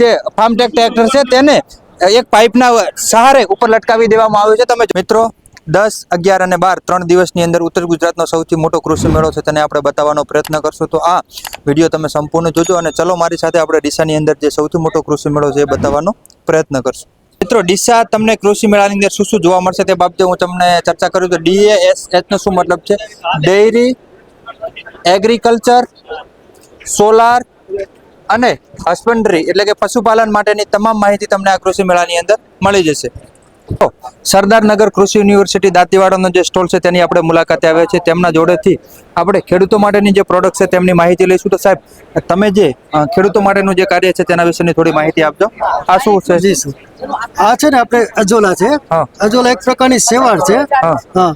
જે ફાર્મટેક ટ્રેક્ટર છે તેને એક પાઇપના સહારે ઉપર લટકાવી દેવામાં આવ્યું છે. તમે મિત્રો, દસ, અગિયાર અને બાર ત્રણ દિવસની અંદર ઉત્તર ગુજરાતનો સૌથી મોટો કૃષિ મેળો છે તેને આપણે બતાવવાનો પ્રયત્ન કરશું. તો આ વીડિયો તમે સંપૂર્ણ જોજો અને ચલો મારી સાથે આપણે ડીસાની અંદર જે સૌથી મોટો કૃષિ મેળો છે એ બતાવવાનો પ્રયત્ન કરશું. મિત્રો, ડીસા તમને કૃષિ મેળાની અંદર શું શું જોવા મળશે તે બાબતે હું તમને ચર્ચા કરું તો ડીએએસ એચનો શું મતલબ છે? ડેરી, એગ્રીકલ્ચર, સોલાર અને હસબન્ડરી એટલે કે પશુપાલન માટેની તમામ માહિતી તમને આ કૃષિ મેળાની અંદર મળી જશે. તો સરદારનગર કૃષિ યુનિવર્સિટી દાંતીવાડાનો જે સ્ટોલ છે તેની આપણે મુલાકાતે આવ્યા છે તેમના જોડેથી આપણે ખેડૂતો માટેની જે પ્રોડક્ટ છે તેમની માહિતી લઈશું. તો સાહેબ તમે જે ખેડૂતો માટેનું જે કાર્ય છે તેના વિશેની થોડી માહિતી આપજો. આ શું છે? આ છે ને આપણે અજોલા છે. અજોલા એક પ્રકારની સેવાળ છે. હા.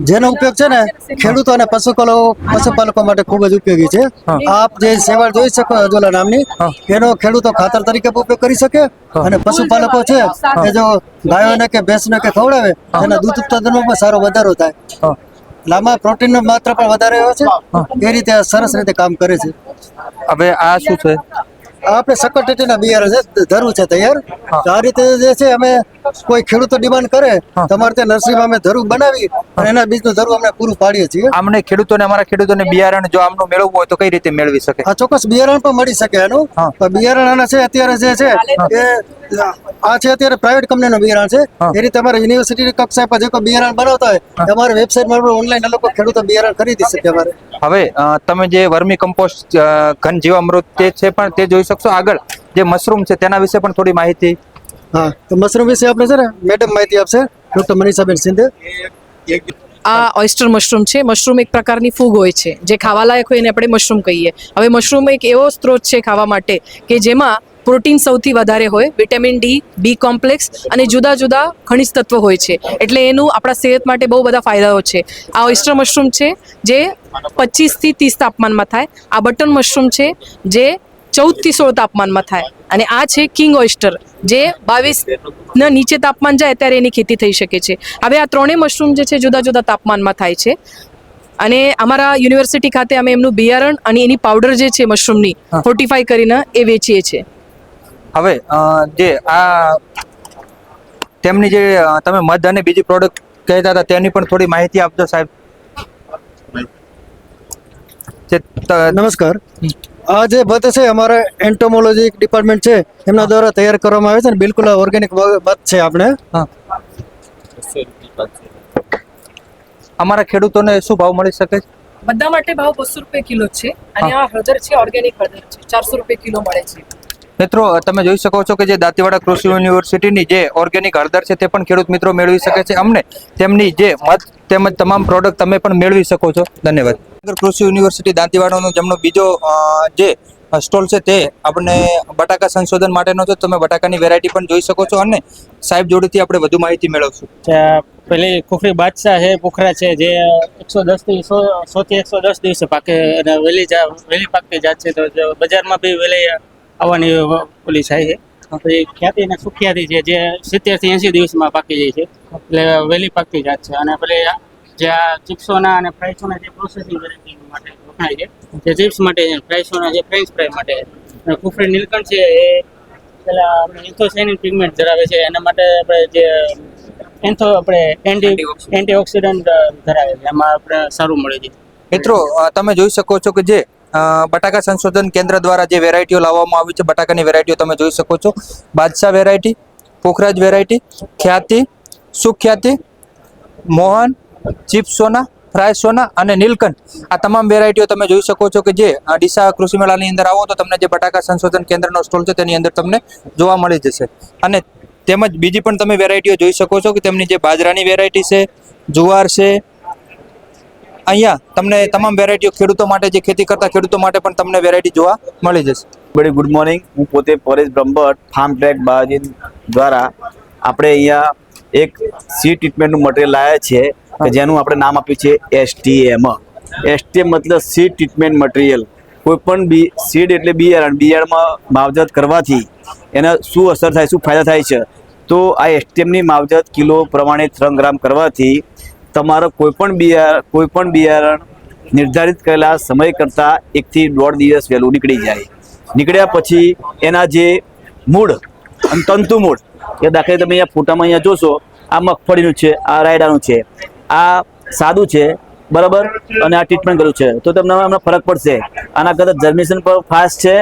જેનો ઉપયોગ છે ને ખેડૂતો અને પશુપાલકો પશુપાલકો માટે ખૂબ જ ઉપયોગી છે. આપ જે સેવાળ જોઈ શકો અજોલા નામની એનો ખેડૂતો ખાતર તરીકે ઉપયોગ કરી શકે અને પશુપાલકો છે એ જો ગાયોને કે ભેંસને કે ખવડાવે એના દૂધ ઉત્પાદનમાં પણ સારો વધારો થાય. હા. લાંબા પ્રોટીન માત્રા પણ વધારે હોય છે. એ રીતે આ સરસ રીતે કામ કરે છે. હવે આ શું છે? આપણે સકટેટીના બિયારણ છે ધરું છે તૈયાર તો આ રીતે જે છે અમે કોઈ ખેડૂતો ડિમાન્ડ કરે તમારે ત્યાં નર્સરીમાં અમે ધરું બનાવી અને એના બીજનું ધરું અમે પૂરું પાડીએ છીએ. અમને ખેડૂતોને અમારા ખેડૂતોને બિયારણ જો આમનું મેળવવું હોય તો કઈ રીતે મેળવી શકે? આ ચોક્કસ બિયારણ પણ મળી શકે એનું. બિયારણ અને છે અત્યારે જે છે એ આ છે અત્યારે પ્રાઇવેટ કંપનીનું બિયારણ છે. એ રીતે અમારે યુનિવર્સિટી કક્ષાએ પર જે કોઈ બિયારણ બનાવતા હોય અમારે વેબસાઇટમાં ઓનલાઈન લોકો ખેડૂતો બિયારણ ખરીદી શકે અમારે. હવે તમે જે વર્મી કમ્પોસ્ટ ઘન જીવામૃત તે છે પણ તે જોઈ શકશો આગળ. જે મશરૂમ છે તેના વિશે પણ થોડી માહિતી. હા તો મશરૂમ વિશે આપણે છે ને મેડમ માહિતી આપશે. ડોક્ટર મનીષાબેન સિંધે આ ઓયસ્ટર મશરૂમ છે. મશરૂમ એક પ્રકારની ફૂગ હોય છે. જે ખાવાલાયક હોય એને આપણે મશરૂમ કહીએ. હવે મશરૂમ એક એવો સ્ત્રોત છે ખાવા માટે કે જેમાં પ્રોટીન સૌથી વધારે હોય વિટામિન ડી બી કોમ્પ્લેક્સ અને જુદા જુદા ખનિજ તત્વો હોય છે. એટલે એનું આપણા સેહત માટે બહુ બધા ફાયદાઓ છે. આ ઓઇસ્ટર મશરૂમ છે જે પચીસથી ત્રીસ તાપમાનમાં થાય. આ બટન મશરૂમ છે જે ચૌદથી સોળ તાપમાનમાં થાય. અને આ છે કિંગ ઓઇસ્ટર જે બાવીસના નીચે તાપમાન જાય ત્યારે એની ખેતી થઈ શકે છે. હવે આ ત્રણેય મશરૂમ જે છે જુદા જુદા તાપમાનમાં થાય છે. અને અમારા યુનિવર્સિટી ખાતે અમે એમનું બિયારણ અને એની પાવડર જે છે મશરૂમની. ફોર્ટિફાઈ કરીને એ વેચીએ છીએ. હવે જે આ તેમની જે તમે મધ અને બીજી પ્રોડક્ટ કહેતા હતા તેની પણ થોડી માહિતી આપજો સાહેબ. નમસ્કાર. આ જે ભત છે અમારા એન્ટોમોલોજી ડિપાર્ટમેન્ટ છે એમના દ્વારા તૈયાર કરવામાં આવે છે ને બિલકુલ ઓર્ગેનિક ભત છે આપણે. હા. અમારા ખેડૂતોને શું ભાવ મળી શકે છે? બધા માટે ભાવ બસો રૂપિયા કિલો છે. અને આ હળદર છે ઓર્ગેનિક હળદર છે ચારસો રૂપિયા કિલો મળે છે. મિત્રો, તમે જોઈ શકો છો કે જે દાંતીવાડા કૃષિ યુનિવર્સિટીની જે ઓર્ગેનિક હળદર છે તે પણ ખેડૂત મિત્રો મેળવી શકે છે અમને. તેમની જે મત તેમજ તમામ પ્રોડક્ટ તમે પણ મેળવી શકો છો. ધન્યવાદ. કૃષિ યુનિવર્સિટી દાંતીવાડાનો જેમનો બીજો જે સ્ટોલ છે તે આપણને બટાકા સંશોધન માટેનો છે. તમે બટાકાની વેરાયટી પણ જોઈ શકો છો અને સાહેબ જોડેથી આપણે વધુ માહિતી મેળવશું. પેલી કુફરી બાદશાહ છે પોખરા છે, જે એકસો દસથી સો, સોથી એકસો દસ દિવસે પાકે, અને વહેલી વહેલી પાકતી જાત છે. તો બજારમાં બી વહેલી આવવાની ઓલી થાય છે. તો એ ખ્યાતિ અને સુખ્યાતિ છે જે સિત્તેરથી એંસી દિવસમાં પાકી જાય છે. એટલે વહેલી પાકતી જાત છે. અને પેલી આ જે આ ચિપ્સોના અને ફ્રાઈસોના જે પ્રોસેસિંગ માટે વખણાય છે. જે ચિપ્સ માટે છે ફ્રાઈસોના જે ફ્રેન્ચ ફ્રાય માટે. અને કુફરી નીલકંઠ છે એ પેલા ઇન્થોસાઇનિન પિગમેન્ટ ધરાવે છે. એના માટે આપણે જે એન્થો આપણે એન્ટી એન્ટી ઓક્સિડન્ટ ધરાવે છે. એમાં આપણે સારું મળે છે. મિત્રો તમે જોઈ શકો છો કે જે બટાકા સંશોધન કેન્દ્ર દ્વારા જે વેરાયટીઓ લાવવામાં આવી છે, બટાકાની વેરાયટીઓ તમે જોઈ શકો છો. બાદશાહ variety Pokhraj variety Khyati, Sukhyati, Mohan Chipsona, Frysona અને નીલકંઠ. આ તમામ વેરાયટીઓ તમે જોઈ શકો છો કે જે ડીસા કૃષિ મેળાની અંદર આવો તો તમને જે બટાકા સંશોધન કેન્દ્રનો સ્ટોલ છે તેની અંદર તમને જોવા મળી જશે. અને તેમજ બીજી પણ તમે વેરાયટીઓ જોઈ શકો છો કે તેમની જે બાજરાની વેરાયટી છે, જુવાર છે અહીંયા તમને તમામ વેરાયટીઓ ખેડૂતો માટે જે ખેતી કરતા ખેડૂતો માટે પણ તમને વેરાયટી જોવા મળી જશે. બડી ગુડ મોર્નિંગ હું પોતે પરેશ બ્રહ્મભટ્ટ ફાર્મ ટ્રેક બાજી દ્વારા આપણે અહીંયા એક સી ટ્રીટમેન્ટનું મટીરિયલ લાવ્યા છે કે જેનું આપણે નામ આપ્યું છે એસટીએમ એસટીએમ મતલબ સી ટ્રીટમેન્ટ મટીરિયલ કોઈ પણ બી સીડ એટલે બિયારણ. બિયારણમાં માવજત કરવાથી એના શું અસર થાય શું ફાયદા થાય છે? તો આ એસટીએમની માવજત કિલો પ્રમાણે ત્રણ ગ્રામ કરવાથી તમારો કોઈ પણ બિયાર કોઈ પણ બિયારણ નિર્ધારિત કરેલા સમય કરતાં એકથી દોઢ દિવસ વહેલું નીકળી જાય. નીકળ્યા પછી એના જે મૂળ અને તંતુ મૂળ, એ દાખલે તમે અહીંયા ફોટામાં અહીંયા જોશો, આ મગફળીનું છે, આ રાયડાનું છે, આ સાદું છે, બરાબર? અને આ ટ્રીટમેન્ટ કર્યું છે. તો તમને હમણાં ફરક પડશે. આના કરતાં જર્મિનેશન પર ફાસ્ટ છે,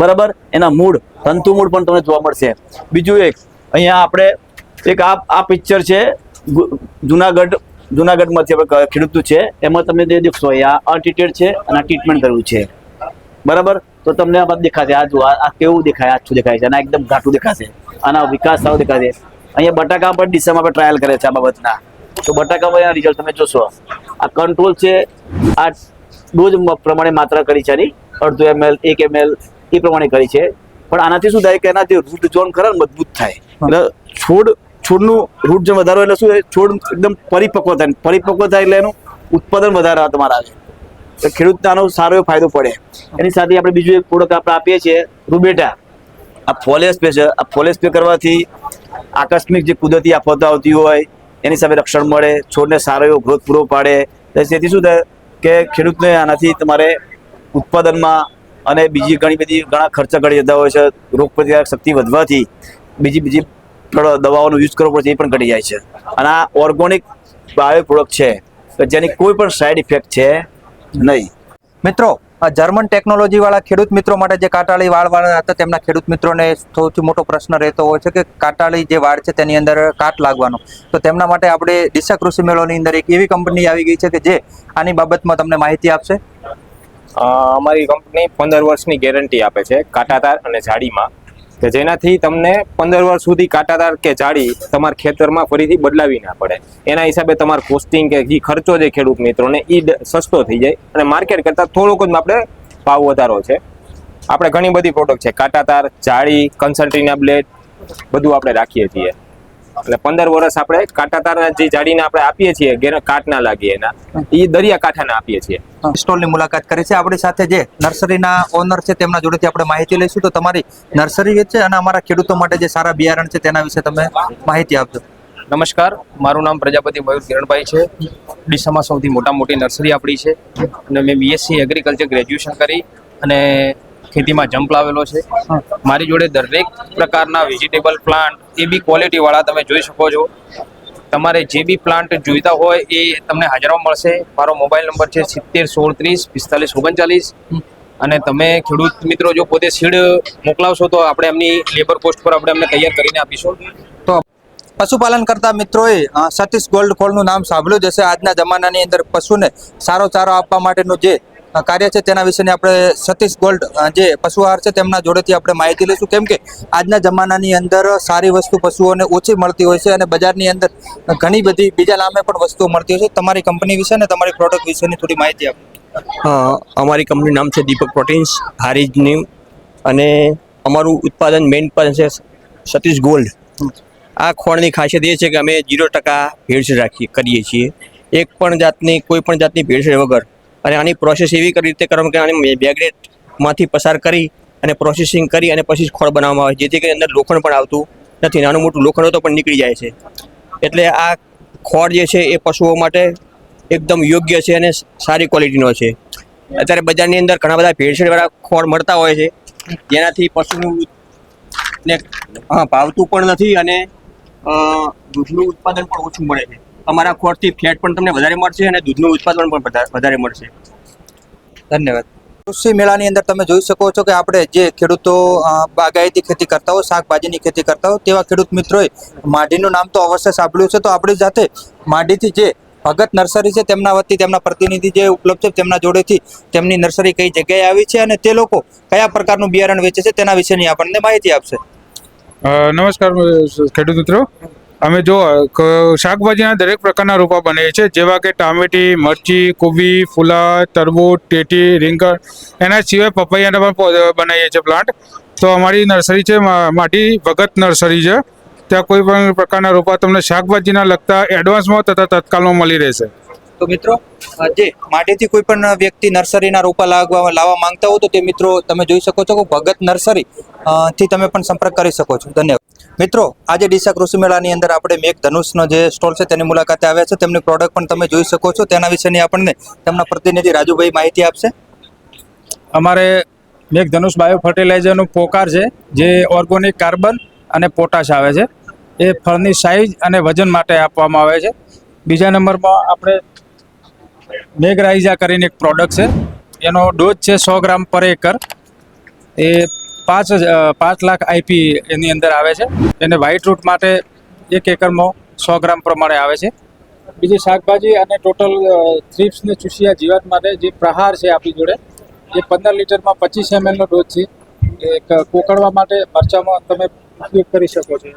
બરાબર? એના મૂળ, તંતુ મૂળ પણ તમને જોવા મળશે. બીજું એક, અહીંયા આપણે, એક આ આ પિક્ચર છે જુનાગઢ જુનાગઢમાંથી આપણે ખેડૂતું છે એમાં તમે જે દેખશો આ અનટ્રીટેડ છે અને આ ટ્રીટમેન્ટ કરવું છે. બરાબર? તો તમને આ બધું દેખાશે. આ જો આ આ કેવું દેખાય? આછું દેખાય છે? અને એકદમ ઘાટું દેખાશે. આના વિકાસ સાવ દેખાશે. અહીંયા બટાકા પણ ડિસેમ્બર આપણે ટ્રાયલ કરે છે આ બાબતના. તો બટાકા પર રિઝલ્ટ તમે જોશો. આ કંટ્રોલ છે આ ડોઝ પ્રમાણે માત્રા કરી છે આની અડધો એમએલ એક એમએલ એ પ્રમાણે કરી છે. પણ આનાથી શું થાય કે એના જે રૂટ ઝોન ખરા મજબૂત થાય. એટલે છોડ છોડનું રૂટ ઝોન વધારો એટલે શું છોડ એકદમ પરિપક્વ થાય. પરિપક્વ થાય એટલે એનું ઉત્પાદન વધારે તમારા આવે તો ખેડૂતને આનો સારો એવો ફાયદો પડે. એની સાથે આપણે બીજું એક પ્રોડક્ટ આપણે આપીએ છીએ, રૂબેટા. આ ફોલેસ સ્પ્રે છે. આ ફોલેસ સ્પ્રે કરવાથી આકસ્મિક જે કુદરતી આફતો આવતી હોય, એની સામે રક્ષણ મળે, છોડને સારો એવો ગ્રોથ પૂરો પાડે. તેથી શું થાય કે ખેડૂતને આનાથી તમારે ઉત્પાદનમાં અને બીજી ઘણી બધી ઘણા ખર્ચા ઘડી જતા હોય છે. રોગ પ્રતિકારક શક્તિ વધવાથી બીજી બીજી દવાઓનો યુઝ કરવો પડે છે એ પણ ઘટી જાય છે. અને આ ઓર્ગોનિક બાયો પ્રોડક્ટ છે કે જેની કોઈ પણ સાઈડ ઇફેક્ટ છે નહીં. મિત્રો આ જર્મન ટેકનોલોજીવાળા ખેડૂત મિત્રો માટે જે કાટાળી વાળવાળા હતા તેમના ખેડૂત મિત્રોને સૌથી મોટો પ્રશ્ન રહેતો હોય છે કે કાટાળી જે વાળ છે તેની અંદર કાટ લાગવાનો. તો તેમના માટે આપણે દિશા કૃષિ મેળોની અંદર એક એવી કંપની આવી ગઈ છે કે જે આની બાબતમાં તમને માહિતી આપશે? અમારી કંપની પંદર વર્ષની ગેરંટી આપે છે કાંટાદાર અને જાળીમાં કે જેનાથી તમને પંદર વર્ષ સુધી કાંટાદાર કે જાળી તમારા ખેતરમાં ફરીથી બદલાવી ના પડે. એના હિસાબે તમારો કોસ્ટિંગ કે જે ખર્ચો છે ખેડૂત મિત્રોને એ સસ્તો થઈ જાય. અને માર્કેટ કરતાં થોડોક જ આપણે ભાવ વધારો છે. આપણે ઘણી બધી પ્રોડક્ટ છે. કાંટાતાર, જાળી કન્સલ્ટીના બ્લેડ બધું આપણે રાખીએ છીએ. એટલે પંદર વર્ષ આપણે કાંટાદારના જે જાળીને આપણે આપીએ છીએ ગેર કાટ ના લાગીએ એના એ દરિયા કાંઠાના આપીએ છીએ. સ્ટોલની મુલાકાત કરી છે. આપણી સાથે જે નર્સરીના ઓનર છે તેમના જોડેથી આપણે માહિતી લઈશું. તો તમારી નર્સરી જે છે અને અમારા ખેડૂતો માટે જે સારા બિયારણ છે તેના વિશે તમે માહિતી આપજો. નમસ્કાર. મારું નામ પ્રજાપતિ મયુર કિરણભાઈ છે. ડીસામાં સૌથી મોટા મોટી નર્સરી આપણી છે. અને મેં બીએસસી એગ્રીકલ્ચર ગ્રેજ્યુએશન કરી. અને ખેતીમાં જમ્પ લાવેલો છે. મારી જોડે દરેક પ્રકારના વેજીટેબલ પ્લાન્ટ એ બી ક્વોલિટીવાળા તમે જોઈ શકો છો. તમારે જે બી પ્લાન્ટ જોઈતા હોય એ તમને હાજરમાં મળશે. મારો મોબાઈલ નંબર છે સિત્તેર સોળ ત્રીસ પિસ્તાલીસ ઓગણચાલીસ. અને તમે ખેડૂત મિત્રો જો પોતે સીડ મોકલાવશો તો આપણે એમની લેબર કોસ્ટ પર આપણે એમને તૈયાર કરીને આપીશું. તો પશુપાલન કરતા મિત્રોએ સતીશ ગોલ્ડ કોલનું નામ સાંભળ્યું જશે આજના જમાનાની અંદર પશુને સારો ચારો આપવા માટેનું જે કાર્ય છે તેના વિશેની આપણે સતીશ ગોલ્ડ જે પશુ આહાર છે તેમના જોડેથી આપણે માહિતી લઈશું. કેમ કે આજના જમાનાની અંદર સારી વસ્તુ પશુઓને ઓછી મળતી હોય છે અને બજારની અંદર ઘણી બધી બીજા નામે પણ વસ્તુઓ મળતી હોય છે. તમારી કંપની વિશે અને તમારી પ્રોડક્ટ વિશેની થોડી માહિતી આપો. અમારી કંપનીનું નામ છે દીપક પ્રોટીન્સ હારીજની અને અમારું ઉત્પાદન મેઇન ઉત્પાદન છે સતીશ ગોલ્ડ. આ ખોળની ખાસિયત એ છે કે અમે જીરો ટકા ભેળસેળ રાખીએ કરીએ છીએ. એક પણ જાતની, કોઈ પણ જાતની ભેળસેળ વગર અને આની પ્રોસેસ એવી કરી રીતે કરવામાં કે આને બેગ્રેટમાંથી પસાર કરી અને પ્રોસેસિંગ કરી અને પછી ખોળ બનાવવામાં આવે જેથી કરી અંદર લોખંડ પણ આવતું નથી. નાનું મોટું લોખંડ તો પણ નીકળી જાય છે. એટલે આ ખોળ જે છે એ પશુઓ માટે એકદમ યોગ્ય છે અને સારી ક્વોલિટીનો છે. અત્યારે બજારની અંદર ઘણા બધા ભેળસેળવાળા ખોળ મળતા હોય છે. જેનાથી પશુનું ને હા, ભાવતું પણ નથી અને દૂધનું ઉત્પાદન પણ ઓછું મળે છે. અમારા ખોળથી ફેટ પણ તમને વધારે મળશે અને દૂધનું ઉત્પાદન પણ વધારે મળશે. ધન્યવાદ. કૃષિ મેળાની અંદર તમે જોઈ શકો છો કે આપણે જે ખેડૂતો બાગાયતી ખેતી કરતા હોય શાકભાજીની ખેતી કરતા હોય તેવા ખેડૂત મિત્રોએ માઢીનું નામ તો અવશ્ય સાંભળ્યું છે. તો આપણી સાથે માઢીથી જે ભગત નર્સરી છે તેમના વતી તેમના પ્રતિનિધિ જે ઉપલબ્ધ છે તેમના જોડેથી તેમની નર્સરી કઈ જગ્યાએ આવી છે અને તે લોકો કયા પ્રકારનું બિયારણ વેચે છે તેના વિશેની આપણને માહિતી આપશે. નમસ્કાર ખેડૂત મિત્રો. અમે જો શાકભાજીના દરેક પ્રકારના રોપા બનાવીએ છીએ જેવા કે ટામેટી, મરચી, કોબી, ફુલા, તરબૂચ, ટેટી, રીંગણ, એના સિવાય પપૈયાના પણ બનાવીએ છીએ પ્લાન્ટ. તો અમારી નર્સરી છે માટી ભગત નર્સરી છે. ત્યાં કોઈ પણ પ્રકારના રોપા તમને શાકભાજીના લગતા એડવાન્સમાં તથા તત્કાલમાં મળી રહેશે. તો મિત્રો જે માટીથી કોઈ પણ વ્યક્તિ નર્સરીના રોપા લાવવા લાવવા માંગતા હો તો તે મિત્રો તમે જોઈ શકો છો કે ભગત નર્સરી થી તમે પણ સંપર્ક કરી શકો છો. ધન્યવાદ. મિત્રો, આજે ડીસા કૃષિ મેળાની અંદર આપણે મેઘ ધનુષનો જે સ્ટોલ છે તેની મુલાકાતે આવ્યા છે. તેમની પ્રોડક્ટ પણ તમે જોઈ શકો છો. તેના વિશેની આપણને તેમના પ્રતિનિધિ રાજુભાઈ માહિતી આપશે. અમારે મેઘધનુષ બાયો ફર્ટિલાઇઝરનું પોકાર છે, જે ઓર્ગોનિક કાર્બન અને પોટાશ આવે છે. એ ફળની સાઇઝ અને વજન માટે આપવામાં આવે છે. બીજા નંબરમાં આપણે મેઘરાઇઝા કરીને એક પ્રોડક્ટ છે. એનો ડોઝ છે સો ગ્રામ પર એકર. એ પાંચ પાંચ લાખ આઈપી એની અંદર આવે છે. એને વ્હાઇટ રૂટ માટે એક એકરમાં સો ગ્રામ પ્રમાણે આવે છે. બીજી શાકભાજી અને ટોટલ થ્રીપ્સ ને ચૂસિયા જીવાત માટે જે પ્રહાર છે આપણી જોડે, એ પંદર લીટરમાં પચીસ એમએલનો ડોઝ છે. એક કોકડવા માટે મરચામાં તમે ઉપયોગ કરી શકો છો.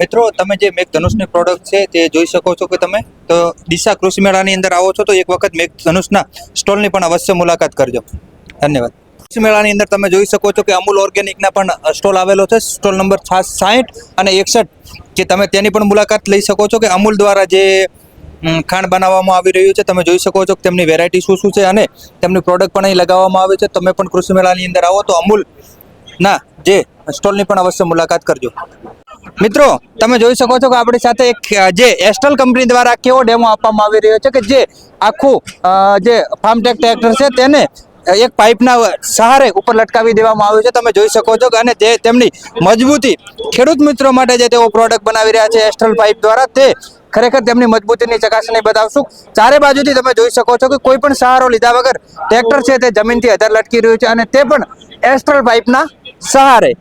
મિત્રો, તમે જે મેઘ ધનુષની પ્રોડક્ટ છે તે જોઈ શકો છો કે તમે. તો દિશા કૃષિ મેળાની અંદર આવો છો તો એક વખત મેઘ ધનુષના સ્ટોલની પણ અવશ્ય મુલાકાત કરજો. ધન્યવાદ. મેળાની અંદર તમે જોઈ શકો છો કે અમૂલ ઓર્ગેનિકના પણ સ્ટોલ આવેલો છે. સ્ટોલ નંબર સાઠ અને એકસઠ કે તમે તેની પણ મુલાકાત લઈ શકો છો કે અમૂલ દ્વારા જે ખાંડ બનાવવામાં આવી રહ્યું છે. તમે જોઈ શકો છો કે તેમની વેરાયટી શું શું છે અને તેમની પ્રોડક્ટ પણ અહીં લગાવવામાં આવે છે. તમે પણ કૃષિ મેળાની અંદર આવો તો અમૂલ ના જે સ્ટોલની પણ અવશ્ય મુલાકાત કરજો. મિત્રો, તમે જોઈ શકો છો કે આપણી સાથે એક જે એસ્ટલ કંપની દ્વારા કેવો ડેમો આપવામાં આવી રહ્યો છે કે જે આખું જે ફાર્મટેક ટ્રેક્ટર છે તેને એક પાઇપના સહારે ઉપર લટકાવી દેવામાં આવ્યું છે. તમે જોઈ શકો છો અને જે તેમની મજબૂતી ખેડૂત મિત્રો માટે જે તેઓ પ્રોડક્ટ બનાવી રહ્યા છે એસ્ટ્રલ પાઇપ દ્વારા, તે ખરેખર તેમની મજબૂતીની ચકાસણી બતાવશું. ચારે બાજુથી તમે જોઈ શકો છો કે કોઈ પણ સહારો લીધા વગર ટ્રેક્ટર છે તે જમીનથી અધર લટકી રહ્યું છે અને તે પણ એસ્ટ્રલ પાઇપના સહારે.